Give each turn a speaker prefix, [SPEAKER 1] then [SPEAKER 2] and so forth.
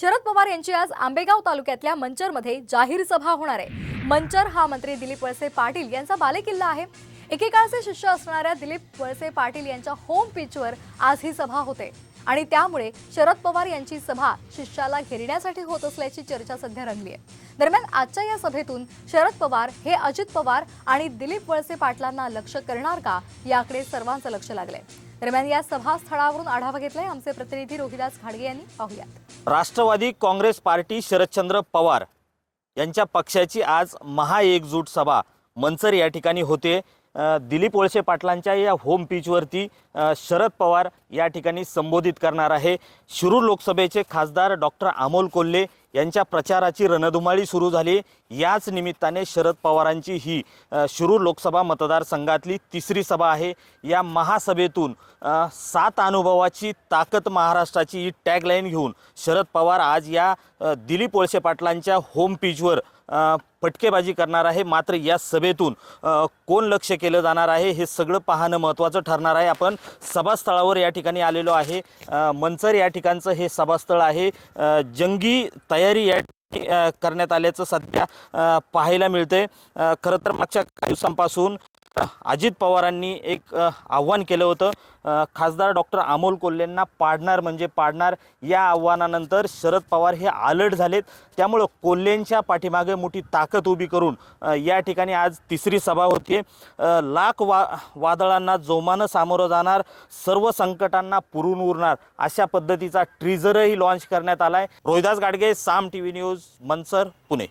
[SPEAKER 1] शरद पवार यांची आज आंबेगाव तालुक्यातल्या मंचरमध्ये जाहीर सभा होणार आहे. मंचर हा मंत्री दिलीप वळसे पाटील यांचा बालेकिल्ला आहे. एकेकाळचे शिष्य असणाऱ्या दिलीप वळसे पाटील यांच्या होम पिचवर आज ही सभा होते. आणि त्यामुळे शरद पवार यांची सभा शिष्याला घेरण्यासाठी होत असल्याची चर्चा सध्या रंगली आहे. दरम्यान आजच्या या सभेतून शरद पवार हे अजित पवार आणि दिलीप वळसे पाटलांना लक्ष करणार का? याकडे सर्वांचं लक्ष लागलंय. दरम्यान या सभास्थळावरून आढावा घेतलाय आमचे प्रतिनिधी रोहिदास घाडगे यांनी. पाहुयात.
[SPEAKER 2] राष्ट्रवादी काँग्रेस पार्टी शरदचंद्र पवार यांच्या पक्षाची आज महाएकजूट सभा. मंचर या ठिकाणी होते. दिलीप वळसे पाटलांच्या या होम पिचवरती शरद पवार या ठिकाणी संबोधित करणार आहे. शिरूर लोकसभेचे खासदार डॉक्टर अमोल कोल्हे यांच्या प्रचाराची रणधुमाळी सुरू झाली. याच निमित्ताने शरद पवारांची ही शिरूर लोकसभा मतदारसंघातली तिसरी सभा आहे. या महासभेतून सात अनुभवाची ताकद महाराष्ट्राची ही टॅगलाईन घेऊन शरद पवार आज या दिलीप वळसे पाटलांच्या होम पिचवर फटकेबाजी करणार आहे. मात्र या सभेतून कोण लक्ष केलं जाणार आहे हे सगळं पाहणं महत्त्वाचं ठरणार आहे. आपण सभास्थळावर या ठिकाणी आलेलो आहे. मंचर या ठिकाणचं हे सभास्थळ आहे. जंगी तयारी या ठिकाणी, करण्यात आल्याचं सध्या पाहायला मिळते खरं तर मागच्या काही दिवसांपासून अजित पवारांनी एक आव्हान केलं होतं. खासदार डॉक्टर अमोल कोल्हेंना पाडणार म्हणजे पाडणार. या आव्हानानंतर शरद पवार हे अलर्ट झालेत. त्यामुळं कोल्हेंच्या पाठीमागे मोठी ताकद उभी करून या ठिकाणी आज तिसरी सभा होती. लाख वा वादळांना जोमानं सामोरं जाणार सर्व संकटांना पुरून उरणार अशा पद्धतीचा ट्रिझरही लॉन्च करण्यात आला आहे Rohidas Gadge Saam T V news Mansar Pune.